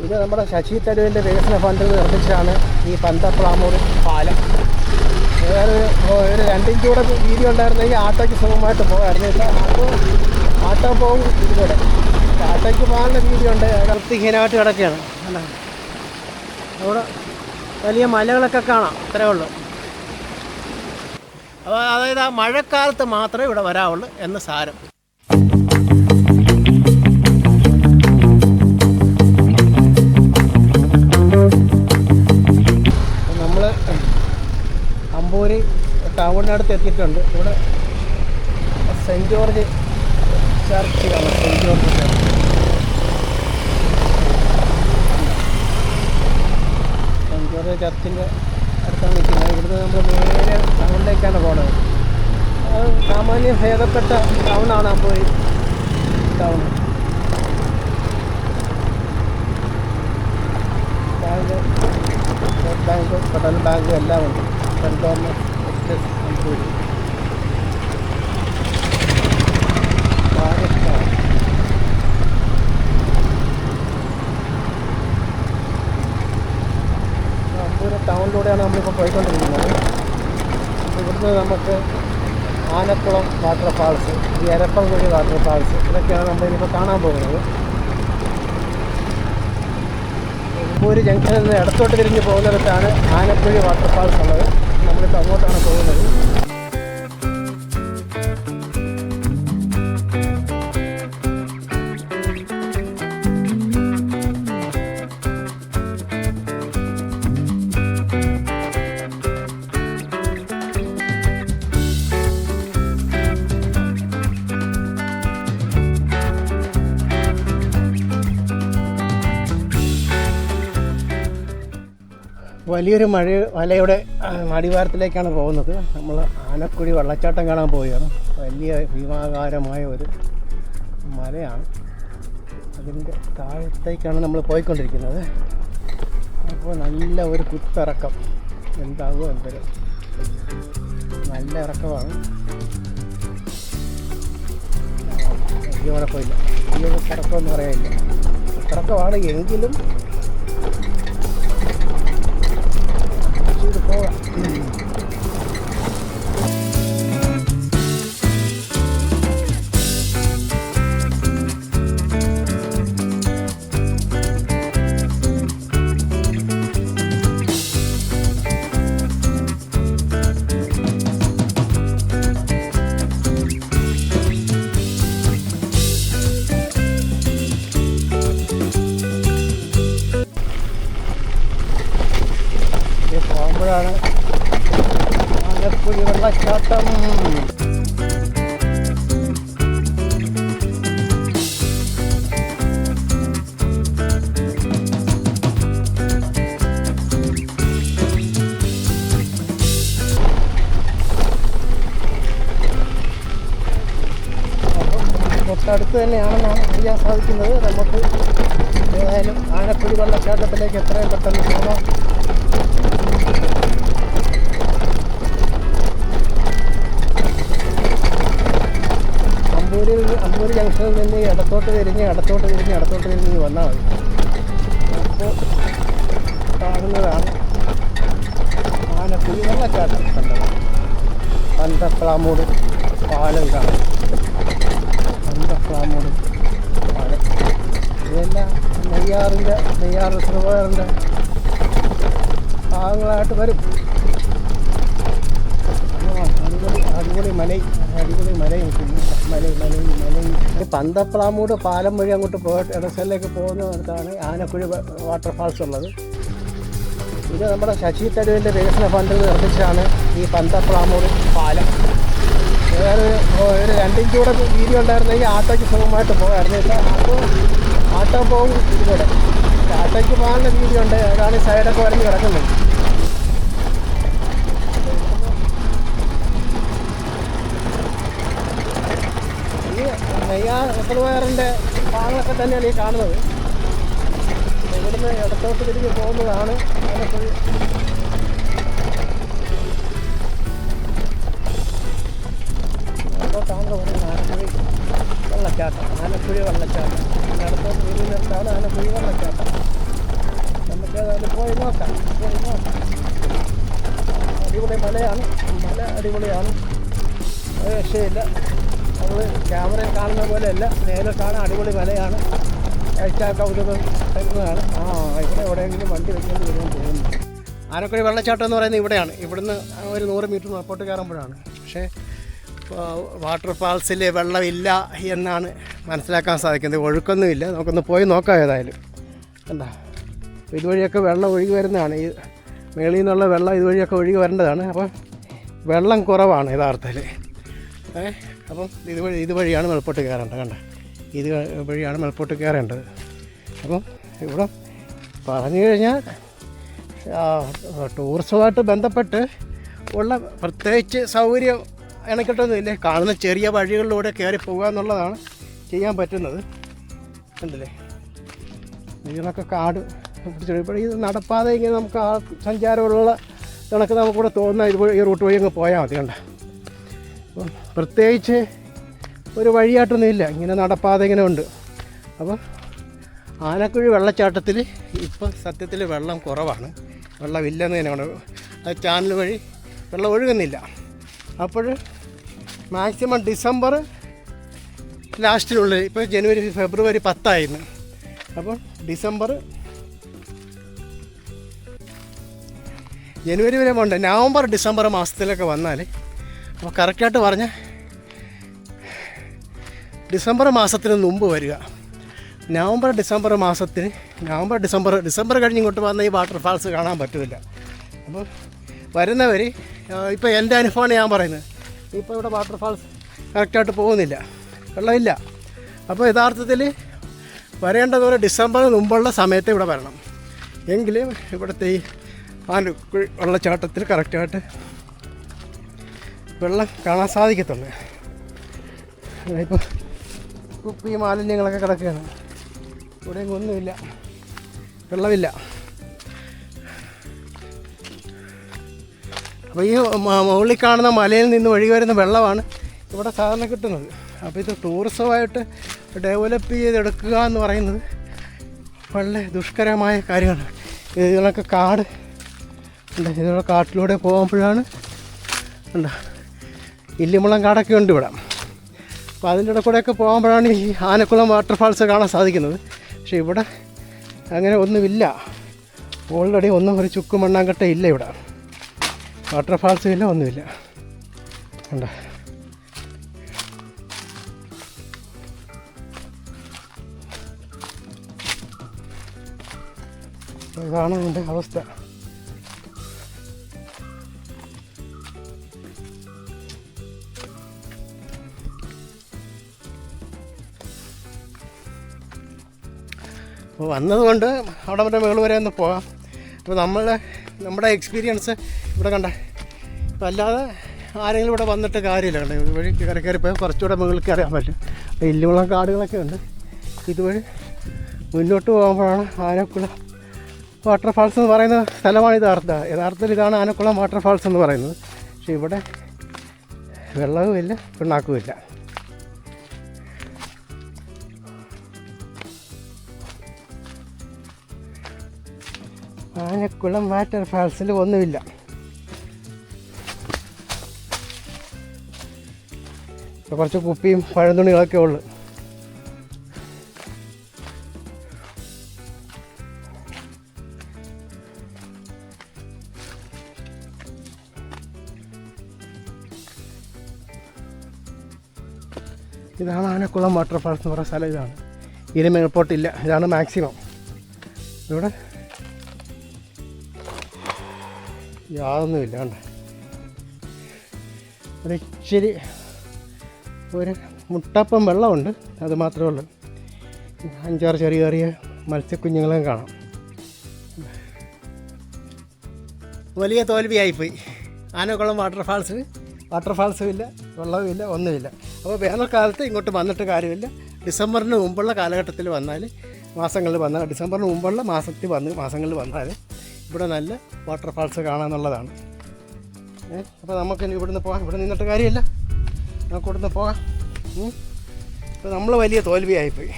ഇത് നമ്മുടെ ശശി തരൂരിന്റെ വികസന ഫണ്ടിൽ നിർമ്മിച്ചതാണ് ഈ പന്തപ്ലാമൂർ പാലം. വേറെ ഒരു- രണ്ടിഞ്ച് കൂടെ വീതി ഉണ്ടായിരുന്നെങ്കിൽ ആട്ടോയ്ക്ക് സുഖമായിട്ട് പോകാമായിരുന്നു. ഇല്ല ആട്ടോ ആട്ടോ പോകും ഇതിലൂടെ ആട്ടോയ്ക്ക് പോകാനുള്ള ഉണ്ട്. വൃത്തിഹീനമായിട്ട് കിടക്കുകയാണ്? അവിടെ വലിയ മലകളൊക്കെ കാണാം. അത്രേ ഉള്ളൂ. അപ്പോൾ അതായത് ആ മഴക്കാലത്ത് മാത്രമേ ഇവിടെ വരാവുള്ളൂ എന്ന് സാരം. അമ്പൂരി ടൗണിനടുത്ത് എത്തിയിട്ടുണ്ട്. ഇവിടെ സെന്റ് ജോർജ് ചർച്ച് കാണാം. Saint George church. Saint George ചർച്ചിന്റെ അടുത്താണ് നിൽക്കുന്നത്. ഇവിടുന്ന് നമ്മൾ നേരെ ടൗണിലേക്കാണ് പോകുന്നത് അത് സാമാന്യം ഭേദപ്പെട്ട ടൗണാണ് Amboori town bank bank federal എല്ലാം ഉണ്ട്. ഗവൺമെന്റ് എക്സസ് അമ്പൂരി ടൗണിലൂടെയാണ് നമ്മളിപ്പോൾ പോയിക്കൊണ്ടിരിക്കുന്നത് ഇവിടുന്ന് നമുക്ക് ആനക്കുളം വാട്ടർ ഫാൾസ് ഈ എരപ്പൻകുഴി വാട്ടർ ഫാൾസ് ഇതൊക്കെയാണ് നമ്മളിനിപ്പോൾ കാണാൻ പോകുന്നത് ഒരു ജംഗ്ഷനിൽ നിന്ന് ഇടത്തോട്ട് തിരിഞ്ഞ് പോകുന്നിടത്താണ് ആനക്കുഴി വാട്ടർഫാൾസ് ഉള്ളത് നമ്മളിപ്പോൾ അങ്ങോട്ടാണ് പോകുന്നത് വലിയൊരു മഴ മലയുടെ അടിവാരത്തിലേക്കാണ് പോകുന്നത്. നമ്മൾ ആനക്കുഴി വെള്ളച്ചാട്ടം കാണാൻ പോവുകയാണ്. വലിയ ഭീമാകാരമായ ഒരു മലയാണ്. അതിന്റെ താഴത്തേക്കാണ് നമ്മൾ പോയിക്കൊണ്ടിരിക്കുന്നത്. അപ്പോൾ നല്ല ഒരു കുത്തിറക്കം. എന്താകുമോ എന്തൊരു. നല്ല ഇറക്കമാണ്. വലിയ കുഴപ്പമില്ല വലിയ കുത്തിറക്കമെന്ന് പറയാനില്ല. കുത്തിറക്കമാണ് എങ്കിലും ചെയ്ത് പോകാം ഇത് തൊട്ടടുത്ത് തന്നെയാണെന്നാണ് അറിയാൻ സാധിക്കുന്നത്. നമുക്ക് ഏതായാലും ആനക്കുഴി വെള്ളച്ചാട്ടത്തിലേക്ക് എത്രയും പെട്ടെന്ന് പോകാം. അമ്പൂരിൽ അമ്പൂർ ജംഗ്ഷനിൽ നിന്ന് ഇടത്തോട്ട് തിരിഞ്ഞ് ഇടത്തോട്ട് തിരിഞ്ഞ് ഇടത്തോട്ട് തിരിഞ്ഞ് വന്നാൽ മതി. അപ്പോൾ കാണുന്നതാണ് ആനക്കുഴി വെള്ളച്ചാട്ടം കണ്ടത്. പന്തപ്ലാമൂട് പാലം കാണും. പാലം ഇതെല്ലാം നെയ്യാറിന്റെ നെയ്യാർ റിസർവയറിന്റെ ഭാഗങ്ങളായിട്ട് വരും. അടിപൊളി അടിപൊളി മലയും അടിപൊളി മലയും മലയും മലയും മലയും. പന്തപ്പളാമൂട് പാലം വഴി അങ്ങോട്ട് പോയിട്ട് ഇടസ്ഥലിലേക്ക് പോകുന്നിടത്താണ് ആനക്കുഴി വാട്ടർഫാൾസ് ഉള്ളത്. ഇത് നമ്മുടെ ശശി തരൂരിന്റെ വികസന ഫണ്ടിൽ നിർമ്മിച്ചാണ് ഈ പന്തപ്പളാമൂട് പാലം. വേറെ ഒരു- രണ്ടിഞ്ച് കൂടെ വീതി ഉണ്ടായിരുന്നെങ്കിൽ ആട്ടോയ്ക്ക് സുഖമായിട്ട് പോകാമായിരുന്നു ഇപ്പം ആട്ടോ ആട്ടോ പോകും ഇതിലൂടെ ആട്ടോയ്ക്ക് പോകാനുള്ള വീതിയുണ്ട് അതാണ് സൈഡൊക്കെ വരഞ്ഞ് കിടക്കുന്നത്. ഈ നെയ്യാ ഭാഗങ്ങളൊക്കെ തന്നെയാണ് ഈ കാണുന്നത്. ഇവിടുന്ന് ഇടത്തോട്ട് തിരിഞ്ഞ് പോകുന്നതാണ്. ആലപ്പുഴ ഇടത്തോട്ടാണ് ഒരു ആനക്കുഴി വെള്ളച്ചാട്ടം ആനക്കുഴി വെള്ളച്ചാട്ടം അടുത്തോട്ട് വീട് നിർത്താണ് ആനക്കുഴി വെള്ളച്ചാട്ടം നമുക്ക് അതിൽ പോയി നോക്കാം പോയി നോക്കാം അടിപൊളി മലയാണ് മല അടിപൊളിയാണ് ഒരു രക്ഷയില്ല നമ്മൾ ക്യാമറയിൽ കാണുന്ന പോലെയല്ല നേരിൽ കാണാൻ അടിപൊളി മലയാണ് കഴിച്ചാൽ കൗതുകം തരുന്നതാണ് ആ ഇവിടെ എവിടെയെങ്കിലും വണ്ടി വെക്കേണ്ടി വരുമെന്ന് തോന്നുന്നു ആനക്കുഴി വെള്ളച്ചാട്ടം എന്ന് പറയുന്നത് ഇവിടെയാണ്. ഇവിടുന്ന് ഒരു നൂറ് മീറ്റർ പുറത്തോട്ട് കയറുമ്പോഴാണ്. വാട്ടർ ഫാൾസിൽ വെള്ളമില്ല എന്നാണ് മനസ്സിലാക്കാൻ സാധിക്കുന്നത്. ഒഴുക്കൊന്നുമില്ല. നമുക്കൊന്ന് പോയി നോക്കാം ഏതായാലും. എന്താ ഇതുവഴിയൊക്കെ വെള്ളം ഒഴുകി വരുന്നതാണ്. ഈ മേളിൽ നിന്നുള്ള വെള്ളം ഇതുവഴിയൊക്കെ ഒഴുകി വരേണ്ടതാണ്. അപ്പോൾ വെള്ളം കുറവാണ് യഥാർത്ഥത്തിൽ. ഏ? അപ്പം ഇതുവഴി ഇതുവഴിയാണ് മെൽപ്പോട്ട് കയറേണ്ടത്. കണ്ട? ഇത് വഴിയാണ് മെൽപ്പോട്ട് കയറേണ്ടത്. അപ്പം ഇവിടെ പറഞ്ഞു കഴിഞ്ഞാൽ ടൂറിസവുമായിട്ട് ബന്ധപ്പെട്ട് ഉള്ള പ്രത്യേകിച്ച് സൗകര്യം എനക്കിട്ടൊന്നുമില്ലേ കാണുന്ന ചെറിയ വഴികളിലൂടെ കയറി പോകുക എന്നുള്ളതാണ് ചെയ്യാൻ പറ്റുന്നത്. ഉണ്ടല്ലേ ഇതിനൊക്കെ കാട് പിടിച്ചിട്ട് ഇപ്പോൾ ഇത് നടപ്പാതെ ഇങ്ങനെ നമുക്ക് ആ സഞ്ചാരമുള്ള കണക്ക് നമുക്കിവിടെ തോന്നുന്ന ഇത് ഈ റൂട്ട് വഴി അങ്ങ് പോയാൽ മതി കണ്ട? അപ്പം പ്രത്യേകിച്ച് ഒരു വഴിയായിട്ടൊന്നും ഇല്ല. ഇങ്ങനെ നടപ്പാതെ ഇങ്ങനെ ഉണ്ട്. അപ്പം ആനക്കുഴി വെള്ളച്ചാട്ടത്തിൽ ഇപ്പം സത്യത്തിൽ വെള്ളം കുറവാണ്. വെള്ളമില്ലെന്ന് തന്നെയാണ്. അത് ചാനൽ വഴി വെള്ളം ഒഴുകുന്നില്ല. അപ്പോൾ മാക്സിമം ഡിസംബർ ലാസ്റ്റിലുള്ളിൽ ഇപ്പോൾ ജനുവരി ഫെബ്രുവരി പത്തായിരുന്നു. അപ്പോൾ ഡിസംബർ ജനുവരി വരെ പോകണ്ട നവംബർ ഡിസംബർ മാസത്തിലൊക്കെ വന്നാൽ അപ്പോൾ കറക്റ്റായിട്ട് പറഞ്ഞ ഡിസംബർ മാസത്തിന് മുമ്പ് വരിക. നവംബർ ഡിസംബർ മാസത്തിന് നവംബർ ഡിസംബർ ഡിസംബർ കഴിഞ്ഞ് ഇങ്ങോട്ട് വന്ന ഈ വാട്ടർഫാൾസ് കാണാൻ പറ്റില്ല അപ്പോൾ വരുന്നവർ ഇപ്പോൾ എന്റെ അനുഭവമാണ് ഞാൻ പറയുന്നത്. ഇപ്പോൾ ഇവിടെ വാട്ടർഫാൾസ് കറക്റ്റായിട്ട് പോകുന്നില്ല. വെള്ളമില്ല. അപ്പോൾ യഥാർത്ഥത്തിൽ വരേണ്ടതുപോലെ ഡിസംബറിന് മുമ്പുള്ള സമയത്ത് ഇവിടെ വരണം. എങ്കിലും ഇവിടുത്തെ ഈ ആനക്കുഴി വെള്ളച്ചാട്ടത്തിൽ കറക്റ്റായിട്ട് വെള്ളം കാണാൻ സാധിക്കത്തുള്ളൂ. ഇപ്പോൾ കുപ്പി മാലിന്യങ്ങളൊക്കെ കിടക്കുകയാണ്. ഇവിടെ ഒന്നുമില്ല. വെള്ളമില്ല. അപ്പോൾ ഈ മുകളിൽ കാണുന്ന മലയിൽ നിന്ന് ഒഴുകി വരുന്ന വെള്ളമാണ് ഇവിടെ സാധാരണ കിട്ടുന്നത്. അപ്പോൾ ഇത് ടൂറിസമായിട്ട് ഡെവലപ്പ് ചെയ്തെടുക്കുക എന്ന് പറയുന്നത് വളരെ ദുഷ്കരമായ കാര്യമാണ്. ഇതിനൊക്കെ കാട് ഉണ്ട്. ഇതിനുള്ള കാട്ടിലൂടെ പോകുമ്പോഴാണ് ഉണ്ട് ഇല്ലിമുളം കാടൊക്കെ ഉണ്ട് ഇവിടെ. അപ്പോൾ അതിന്റെ ഇടയിൽ കൂടെയൊക്കെ പോകുമ്പോഴാണ് ഈ ആനക്കുളം വാട്ടർഫാൾസ് കാണാൻ സാധിക്കുന്നത്. പക്ഷേ ഇവിടെ അങ്ങനെ ഒന്നുമില്ല. ഓൾറെഡി ഒന്നും ഒരു ചുക്കും മണ്ണാങ്കട്ട ഇല്ല ഇവിടെ. വാട്ടർഫാൾസും ഇല്ല ഒന്നുമില്ല. കണ്ടോ? ഇതാണ് ഇതിന്റെ അവസ്ഥ. അപ്പോൾ വന്നതുകൊണ്ട് അവിടെ മറ്റേ മേൾ വരെ ഒന്ന് പോകാം. അപ്പോൾ നമ്മൾ നമ്മുടെ എക്സ്പീരിയൻസ് ഇവിടെ കണ്ട. അല്ലാതെ ആരെങ്കിലും ഇവിടെ വന്നിട്ട് കാര്യമില്ല കണ്ടേ. ഇതുവഴി കയറി കയറി പോയാൽ കുറച്ചുകൂടെ മുകളിൽ കയറിയാൻ പറ്റും ഇല്ലുമുളം കാടുകളൊക്കെ ഉണ്ട്. ഇതുവഴി മുന്നോട്ട് പോകുമ്പോഴാണ് ആനക്കുളം വാട്ടർഫാൾസ് എന്ന് പറയുന്ന സ്ഥലമാണ് യഥാർത്ഥ. യഥാർത്ഥത്തിൽ ഇതാണ് ആനക്കുളം വാട്ടർഫാൾസ് എന്ന് പറയുന്നത്. പക്ഷേ ഇവിടെ വെള്ളവുമില്ല പിണ്ണാക്കുമില്ല ആനക്കുളം വാട്ടർഫാൾസിൽ ഒന്നുമില്ല. കുറച്ച് കുപ്പിയും പഴന്തുണികളൊക്കെ ഉള്ളു. ഇതാണ് ആനക്കുളം വാട്ടർഫാൾസ് എന്ന് പറയുന്ന സ്ഥലം. ഇതാണ്. ഇതിന് മേൽപോട്ടില്ല ഇതാണ് മാക്സിമം. ഇവിടെ യാതൊന്നുമില്ല. കണ്ടേ? ഇച്ചിരി ഒരു മുട്ടപ്പം വെള്ളമുണ്ട് അത് മാത്രമേ ഉള്ളൂ. അഞ്ചാറ് ചെറിയ ചെറിയ മത്സ്യക്കുഞ്ഞുങ്ങളെയും കാണാം. വലിയ തോൽവിയായിപ്പോയി. ആനക്കുളം വാട്ടർഫാൾസ് വാട്ടർഫാൾസും ഇല്ല വെള്ളവുമില്ല ഒന്നുമില്ല. അപ്പോൾ വേനൽക്കാലത്ത് ഇങ്ങോട്ട് വന്നിട്ട് കാര്യമില്ല. ഡിസംബറിന് മുമ്പുള്ള കാലഘട്ടത്തിൽ വന്നാൽ മാസങ്ങളിൽ വന്നാൽ ഡിസംബറിന് മുമ്പുള്ള മാസത്തിൽ വന്ന് മാസങ്ങളിൽ വന്നാൽ ഇവിടെ നല്ല വാട്ടർഫാൾസ് കാണാമെന്നുള്ളതാണ് അപ്പോൾ നമുക്കിനി ഇവിടുന്ന് പോകാം. ഇവിടെ നിന്നിട്ട് കാര്യമില്ല. ഇവിടുന്ന് പോകാം. ഇപ്പോൾ നമ്മൾ വലിയ തോൽവിയായിപ്പോയി.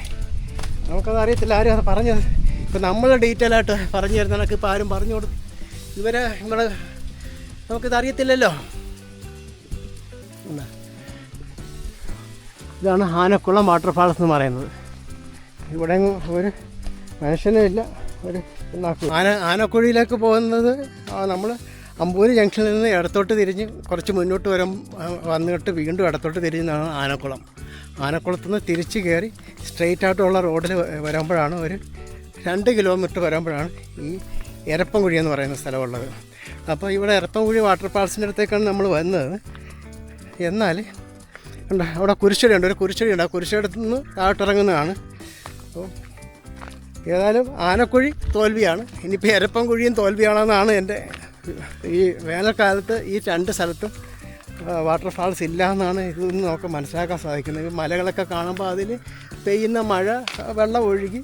നമുക്കത് അറിയത്തില്ല ആരും അത് പറഞ്ഞത്. ഇപ്പം നമ്മൾ ഡീറ്റെയിൽ ആയിട്ട് പറഞ്ഞു തരുന്ന കണക്ക് ഇപ്പോൾ ആരും പറഞ്ഞു കൊടു ഇതുവരെ നമ്മൾ നമുക്കിത് അറിയത്തില്ലല്ലോ. ഇതാണ് ആനക്കുളം വാട്ടർഫാൾസ് എന്ന് പറയുന്നത്. ഇവിടെ ഒരു മനുഷ്യനും ഇല്ല ഒരു ആന ആനക്കുഴിയിലേക്ക് പോകുന്നത് നമ്മൾ അമ്പൂര് ജംഗ്ഷനിൽ നിന്ന് ഇടത്തോട്ട് തിരിഞ്ഞ് കുറച്ച് മുന്നോട്ട് വരും വന്നിട്ട് വീണ്ടും ഇടത്തോട്ട് തിരിഞ്ഞാണ് ആനക്കുളം. ആനക്കുളത്ത് നിന്ന് തിരിച്ച് കയറി സ്ട്രെയിറ്റ് ആയിട്ടുള്ള റോഡിൽ വരുമ്പോഴാണ് ഒരു രണ്ട് കിലോമീറ്റർ വരുമ്പോഴാണ് ഈ എരപ്പംകുഴി എന്ന് പറയുന്ന സ്ഥലമുള്ളത്. അപ്പോൾ ഇവിടെ എരപ്പംകുഴി വാട്ടർഫാൾസിന്റെ അടുത്തേക്കാണ് നമ്മൾ വന്നത് എന്നാൽ ഉണ്ട് അവിടെ ഉണ്ട് ഒരു കുരിശടിയുണ്ട്. ആ കുരിശടിയിൽ നിന്ന് താഴോട്ടിറങ്ങുന്നതാണ്. അപ്പോൾ ഏതായാലും ആനക്കുഴി തോൽവിയാണ്. ഇനിയിപ്പോൾ എരപ്പം കുഴിയും തോൽവിയാണെന്നാണ് എന്റെ ഈ വേനൽക്കാലത്ത് ഈ രണ്ട് സ്ഥലത്തും വാട്ടർഫാൾസ് ഇല്ല എന്നാണ് ഇതിൽ നിന്ന് മനസ്സിലാക്കാൻ സാധിക്കുന്നത്. ഈ മലകളൊക്കെ കാണുമ്പോൾ അതിൽ പെയ്യുന്ന മഴ വെള്ളം ഒഴുകി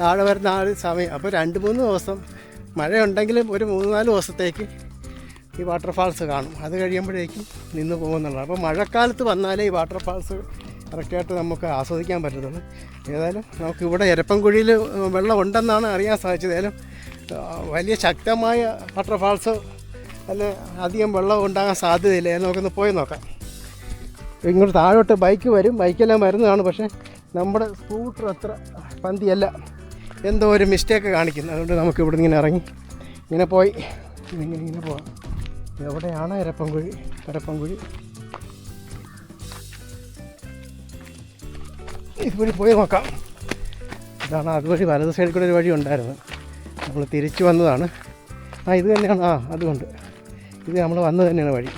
താഴെ വരുന്ന ആ ഒരു സമയം. അപ്പോൾ രണ്ട് മൂന്ന് ദിവസം മഴയുണ്ടെങ്കിലും ഒരു മൂന്ന് നാല് ദിവസത്തേക്ക് ഈ വാട്ടർഫാൾസ് കാണും. അത് കഴിയുമ്പോഴേക്കും നിന്ന് പോകുന്നുള്ളൂ. അപ്പോൾ മഴക്കാലത്ത് വന്നാലേ ഈ വാട്ടർഫാൾസ് കറക്റ്റായിട്ട് നമുക്ക് ആസ്വദിക്കാൻ പറ്റത്തുള്ളൂ. ഏതായാലും നമുക്ക് ഇവിടെ എരപ്പൻകുഴിയിൽ വെള്ളം ഉണ്ടെന്നാണ് അറിയാൻ സാധിച്ചത്. ഏതായാലും വലിയ ശക്തമായ വാട്ടർഫാൾസ് അല്ല അധികം വെള്ളം ഉണ്ടാകാൻ സാധ്യതയില്ല. നമുക്കൊന്ന് പോയി നോക്കാം. ഇങ്ങോട്ട് താഴോട്ട് ബൈക്ക് വരും. ബൈക്കെല്ലാം വരുന്നതാണ്. പക്ഷേ നമ്മുടെ സ്കൂട്ടർ അത്ര പന്തിയല്ല. എന്തോ ഒരു മിസ്റ്റേക്ക് കാണിക്കുന്നു. അതുകൊണ്ട് നമുക്ക് ഇവിടെ ഇങ്ങനെ ഇറങ്ങി. ഇങ്ങനെ പോയി. ഇങ്ങനെ ഇങ്ങനെ പോവാം. എവിടെയാണ് എരപ്പൻകുഴി എരപ്പൻകുഴി ഇതുവഴി പോയി നോക്കാം. ഇതാണ് അതുവഴി വലത് സൈഡിൽ കൂടെ ഒരു വഴി ഉണ്ടായിരുന്നു നമ്മൾ തിരിച്ചു വന്നതാണ്. ആ ഇത് തന്നെയാണ്. ആ അതുകൊണ്ട്. ഇത് നമ്മൾ വന്നത് തന്നെയാണ് വഴി.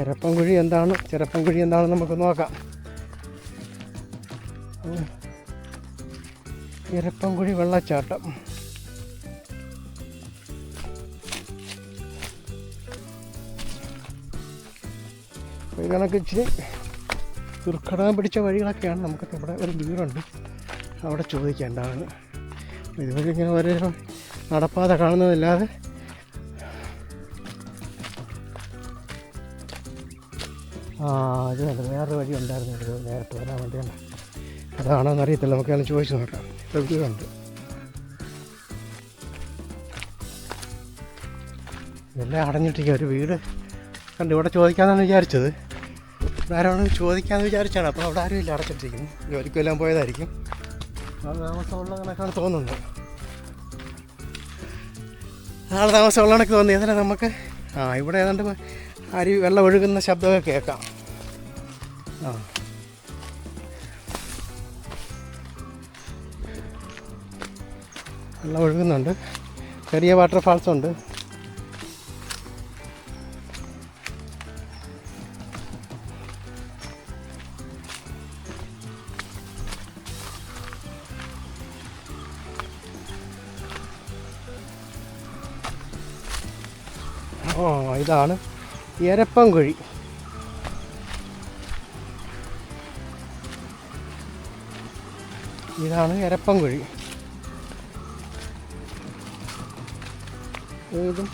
എരപ്പൻകുഴി എന്താണ്? ചെരപ്പൻകുഴി എന്താണെന്ന് നമുക്ക് നോക്കാം. എരപ്പൻകുഴി വെള്ളച്ചാട്ടം. കണക്ക് ഇച്ചിരി ദുർഘടം പിടിച്ച വഴികളൊക്കെയാണ് നമുക്ക് ഇവിടെ ഒരു വീടുണ്ട് അവിടെ ചോദിക്കേണ്ടതാണ്. ഇതുവരെ ഇങ്ങനെ ഓരോ നടപ്പാത കാണുന്നതല്ലാതെ. ആ ഇത് കണ്ടു? വേറൊരു വഴി ഉണ്ടായിരുന്നു ഇത് നേരത്തെ വരാൻ വേണ്ടിയാണ്. അതാണോ എന്നറിയത്തില്ല നമുക്ക് അതിന് ചോദിച്ചു നോക്കാം. ഇവിടെ വീടുണ്ട് ഇതെല്ലാം അടഞ്ഞിട്ടിരിക്കുക. ഒരു വീട് കണ്ട് ഇവിടെ ചോദിക്കാമെന്നാണ് വിചാരിച്ചത്. ആരോടും ചോദിക്കാമെന്ന് വിചാരിച്ചാണ്. അപ്പോൾ അവിടെ ആരും ഇല്ല അടച്ചിട്ടിരിക്കുന്നു ജോലിക്കെല്ലാം പോയതായിരിക്കും. താമസമുള്ള കണക്കാണ് തോന്നുന്നത്. നാളെ താമസമുള്ള കണക്ക് തോന്നി. അതല്ല നമുക്ക് ആ ഇവിടെ ഏതാണ്ട് അരി വെള്ളം ഒഴുകുന്ന ശബ്ദമൊക്കെ കേൾക്കാം. ആ. വെള്ളം ഒഴുകുന്നുണ്ട്. ചെറിയ വാട്ടർഫാൾസ് ഉണ്ട്. ഇതാണ് എരപ്പംകുഴി ഇതാണ് എരപ്പംകുഴി ഇതും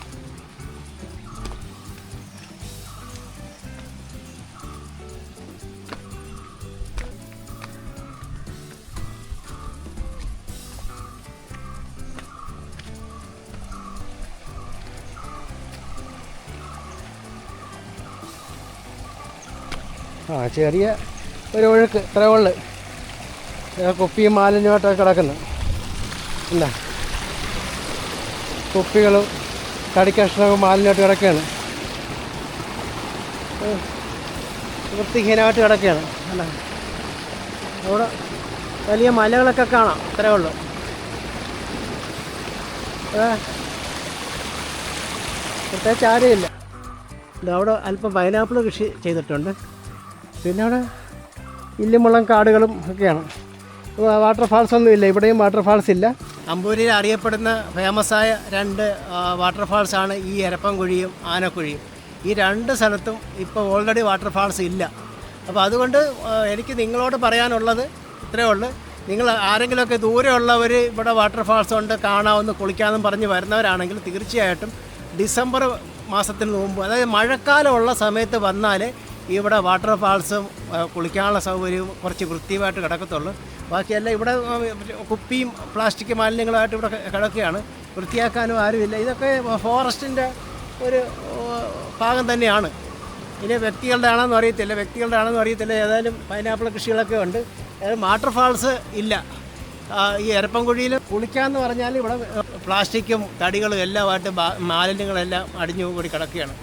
ചെറിയ ഒരു ഒഴുക്ക് ഇത്ര ഉള്ളു. കുപ്പിയും മാലിന്യമായിട്ടൊക്കെ കിടക്കുന്നു. അല്ല കുപ്പികളും കടിക്കഷ്ണവും മാലിന്യമായിട്ട് കിടക്കുകയാണ്. വൃത്തിഹീനമായിട്ട് കിടക്കുകയാണ്. അല്ല. അവിടെ വലിയ മലകളൊക്കെ കാണാം. ഇത്രയേ ഉള്ളൂ. പ്രത്യേകിച്ച് ആരുമില്ല അവിടെ അല്പം പൈനാപ്പിൾ കൃഷി ചെയ്തിട്ടുണ്ട്. പിന്നെ അവിടെ ഇല്ലിമുളം കാടുകളും ഒക്കെയാണ്. വാട്ടർഫാൾസ് ഒന്നും ഇല്ല ഇവിടെയും വാട്ടർഫാൾസ് ഇല്ല. അമ്പൂരിയിൽ അറിയപ്പെടുന്ന ഫേമസായ രണ്ട് വാട്ടർഫാൾസ് ആണ് ഈ എരപ്പൻകുഴിയും ആനക്കുഴിയും. ഈ രണ്ട് സ്ഥലത്തും ഇപ്പോൾ ഓൾറെഡി വാട്ടർഫാൾസ് ഇല്ല. അപ്പോൾ അതുകൊണ്ട് എനിക്ക് നിങ്ങളോട് പറയാനുള്ളത് ഇത്രയേ ഉള്ളൂ. നിങ്ങൾ ആരെങ്കിലുമൊക്കെ ദൂരെയുള്ളവർ ഇവിടെ വാട്ടർഫാൾസ് ഉണ്ട് കാണാമെന്ന് കുളിക്കാമെന്നും പറഞ്ഞ് വരുന്നവരാണെങ്കിൽ തീർച്ചയായിട്ടും ഡിസംബർ മാസത്തിന് മുമ്പ് അതായത് മഴക്കാലമുള്ള സമയത്ത് വന്നാൽ ഇവിടെ വാട്ടർ ഫാൾസും കുളിക്കാനുള്ള സൗകര്യവും കുറച്ച് വൃത്തിയുമായിട്ട് കിടക്കത്തുള്ളൂ. ബാക്കിയെല്ലാം ഇവിടെ കുപ്പിയും പ്ലാസ്റ്റിക് മാലിന്യങ്ങളായിട്ട് ഇവിടെ കിടക്കുകയാണ്. വൃത്തിയാക്കാനും ആരുമില്ല. ഇതൊക്കെ ഫോറസ്റ്റിന്റെ ഒരു ഭാഗം തന്നെയാണ്. ഇനി വ്യക്തികളുടെ ആണെന്ന് അറിയത്തില്ല. വ്യക്തികളുടെ ആണെന്ന് അറിയത്തില്ല. ഏതായാലും പൈനാപ്പിൾ കൃഷികളൊക്കെ ഉണ്ട്. ഏതായാലും വാട്ടർ ഫാൾസ് ഇല്ല. ഈ എരപ്പൻകുഴിയിൽ കുളിക്കാന്ന് പറഞ്ഞാൽ ഇവിടെ പ്ലാസ്റ്റിക്കും തടികളും എല്ലാമായിട്ട് മാലിന്യങ്ങളെല്ലാം അടിഞ്ഞു കൂടി കിടക്കുകയാണ്.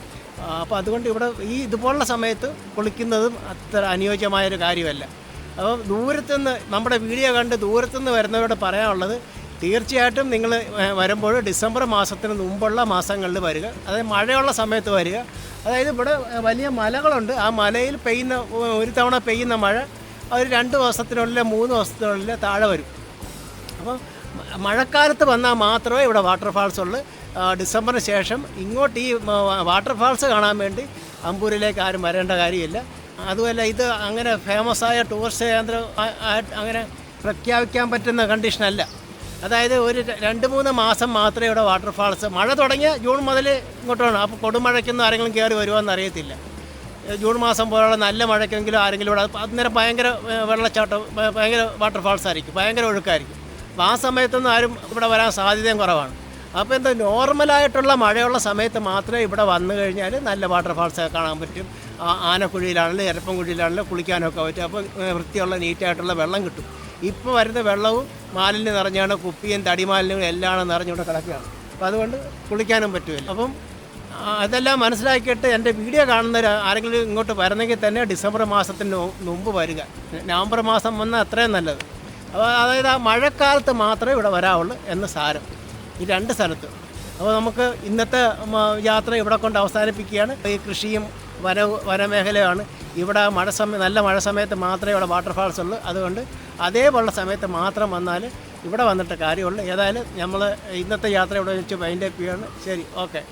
അപ്പോൾ അതുകൊണ്ട് ഇവിടെ ഈ ഇതുപോലുള്ള സമയത്ത് കുളിക്കുന്നതും അത്ര അനുയോജ്യമായൊരു കാര്യമല്ല. അപ്പോൾ ദൂരത്തുനിന്ന് നമ്മുടെ വീഡിയോ കണ്ട് ദൂരത്തുനിന്ന് വരുന്നവരോട് പറയാനുള്ളത് തീർച്ചയായിട്ടും നിങ്ങൾ വരുമ്പോൾ ഡിസംബർ മാസത്തിന് മുമ്പുള്ള മാസങ്ങളിൽ വരിക അതായത് മഴയുള്ള സമയത്ത് വരിക. അതായത് ഇവിടെ വലിയ മലകളുണ്ട്. ആ മലയിൽ പെയ്യുന്ന ഒരു തവണ പെയ്യുന്ന മഴ ഒരു രണ്ട് ദിവസത്തിനുള്ളിൽ മൂന്ന് ദിവസത്തിനുള്ളിൽ താഴെ വരും. അപ്പോൾ മഴക്കാലത്ത് വന്നാൽ മാത്രമേ ഇവിടെ വാട്ടർഫാൾസ് ഉള്ളൂ. ഡിസംബറിന് ശേഷം ഇങ്ങോട്ട് ഈ വാട്ടർഫാൾസ് കാണാൻ വേണ്ടി അമ്പൂരിലേക്ക് ആരും വരേണ്ട കാര്യമില്ല. അതുമല്ല ഇത് അങ്ങനെ ഫേമസ് ആയ ടൂറിസ്റ്റ് കേന്ദ്രം അങ്ങനെ പ്രഖ്യാപിക്കാൻ പറ്റുന്ന കണ്ടീഷനല്ല അതായത് ഒരു രണ്ട് മൂന്ന് മാസം മാത്രമേ ഇവിടെ വാട്ടർഫാൾസ് മഴ തുടങ്ങിയ ജൂൺ മുതൽ ഇങ്ങോട്ടാണ്. അപ്പോൾ കൊടുമഴയ്ക്കൊന്നും ആരെങ്കിലും കയറി വരുമോയെന്ന് അറിയത്തില്ല. ജൂൺ മാസം പോലുള്ള നല്ല മഴയ്ക്കെങ്കിലും ആരെങ്കിലും ഇവിടെ അന്നേരം ഭയങ്കര വെള്ളച്ചാട്ടം ഭയങ്കര വാട്ടർഫാൾസ് ആയിരിക്കും. ഭയങ്കര ഒഴുക്കായിരിക്കും. അപ്പോൾ ആ സമയത്തൊന്നും ആരും ഇവിടെ വരാൻ സാധ്യതയും കുറവാണ്. അപ്പോൾ എന്താ നോർമലായിട്ടുള്ള മഴയുള്ള സമയത്ത് മാത്രമേ ഇവിടെ വന്നു കഴിഞ്ഞാൽ നല്ല വാട്ടർ ഫാൾസ് കാണാൻ പറ്റും. ആനക്കുഴിയിലാണെങ്കിലും എരപ്പൻകുഴിയിലാണെങ്കിലും കുളിക്കാനൊക്കെ പറ്റും. അപ്പോൾ വൃത്തിയുള്ള നീറ്റായിട്ടുള്ള വെള്ളം കിട്ടും. ഇപ്പോൾ വരുന്ന വെള്ളവും മാലിന്യം നിറഞ്ഞാണ് കുപ്പിയും തടിമാലിന്യങ്ങളും എല്ലാം നിറഞ്ഞുകൊണ്ട് കിടക്കുകയാണ്. അപ്പോൾ അതുകൊണ്ട് കുളിക്കാനും പറ്റുമല്ലോ അപ്പം അതെല്ലാം മനസ്സിലാക്കിയിട്ട് എന്റെ വീഡിയോ കാണുന്ന ആരെങ്കിലും ഇങ്ങോട്ട് വരുന്നെങ്കിൽ തന്നെ ഡിസംബർ മാസത്തിന് മുമ്പ് വരിക. നവംബർ മാസം വന്നാൽ അത്രയും നല്ലത്. അപ്പോൾ അതായത് ആ മഴക്കാലത്ത് മാത്രമേ ഇവിടെ വരാവുള്ളൂ എന്ന് സാരം. ഈ രണ്ട് സ്ഥലത്ത്. അപ്പോൾ നമുക്ക് ഇന്നത്തെ യാത്ര ഇവിടെ കൊണ്ട് അവസാനിപ്പിക്കുകയാണ്. ഈ കൃഷിയും വന വനമേഖലയാണ്. ഇവിടെ മഴ സമയം നല്ല മഴ സമയത്ത് മാത്രമേ ഇവിടെ വാട്ടർഫാൾസ് ഉള്ളൂ. അതുകൊണ്ട് അതേപോലുള്ള സമയത്ത് മാത്രം വന്നാൽ ഇവിടെ വന്നിട്ട് കാര്യമുള്ളൂ. ഏതായാലും നമ്മൾ ഇന്നത്തെ യാത്ര ഇവിടെ വെച്ച് വൈൻഡപ്പ് ചെയ്യാണ് ശരി ഓക്കെ